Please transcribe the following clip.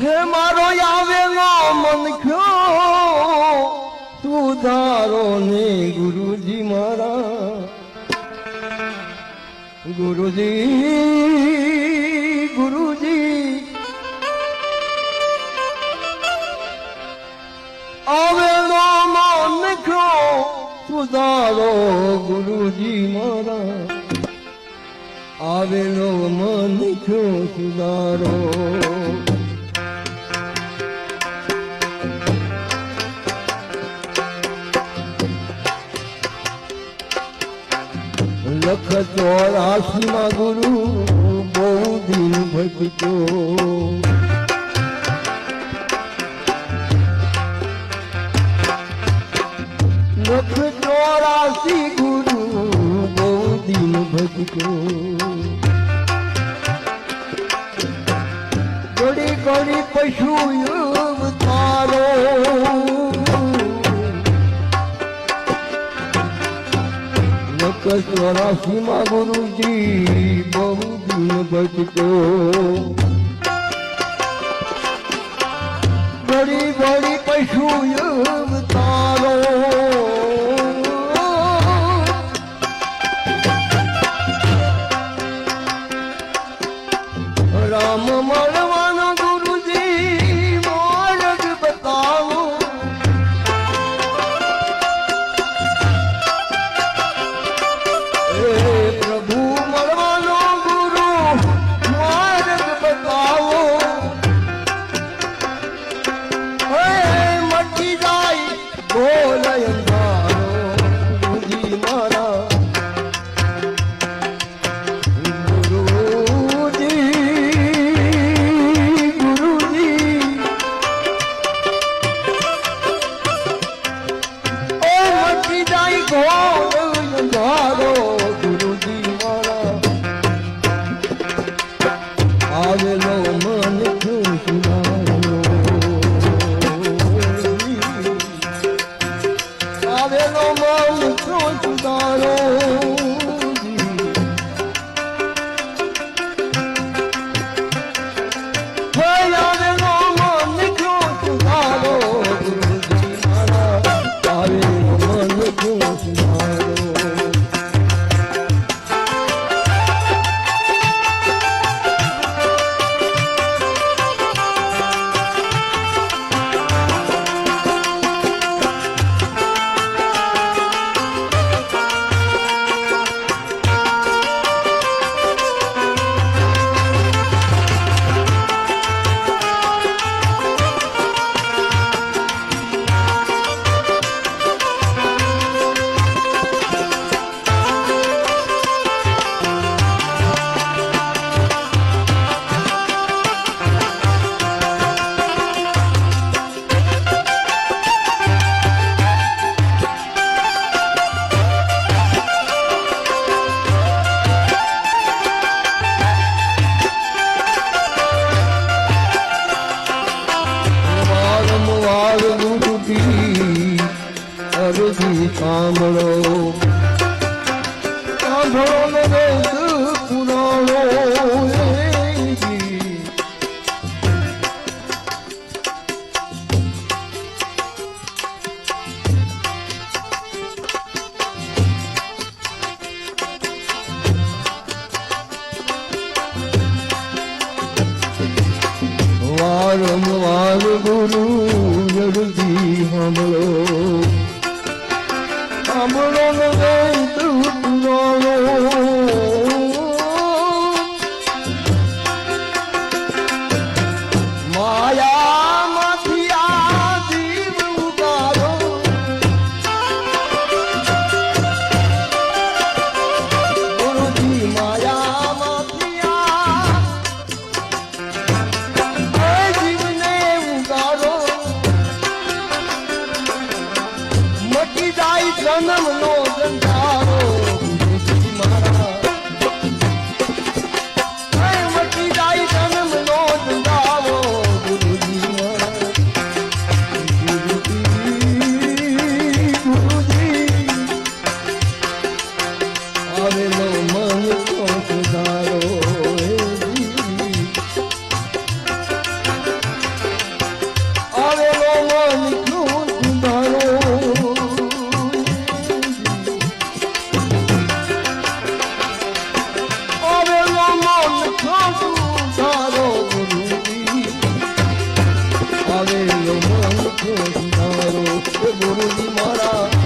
હે મારો આવેલો મન ખ્યો તું ધારો ને ગુરુજી મારા. ગુરુજી ગુરુજી. આવેલો મન ખ્યો તું ધારો ગુરુજી મારા. આવેલો મન ખ્યો સુધારો લખ ચોરાસી માં ગુરુ બહુ દિલ ભજતો લખ ગુરુ બહુ દિલ ભજતો ઘડી ઘડી પશુ તારો ચોરાસી માં ગુરુજી બહુ દિન ભજતો ઘડી ઘડી પશુ અરજી સાંભળો સાંભળો વેદ પુરાણો. વારંવાર ગુરુ જલ્દી સાંભળો સાંભળો વટી જાય જન્મ નો જંધારો આવેલો મોન ખોજ તારો ગુરુજી મારા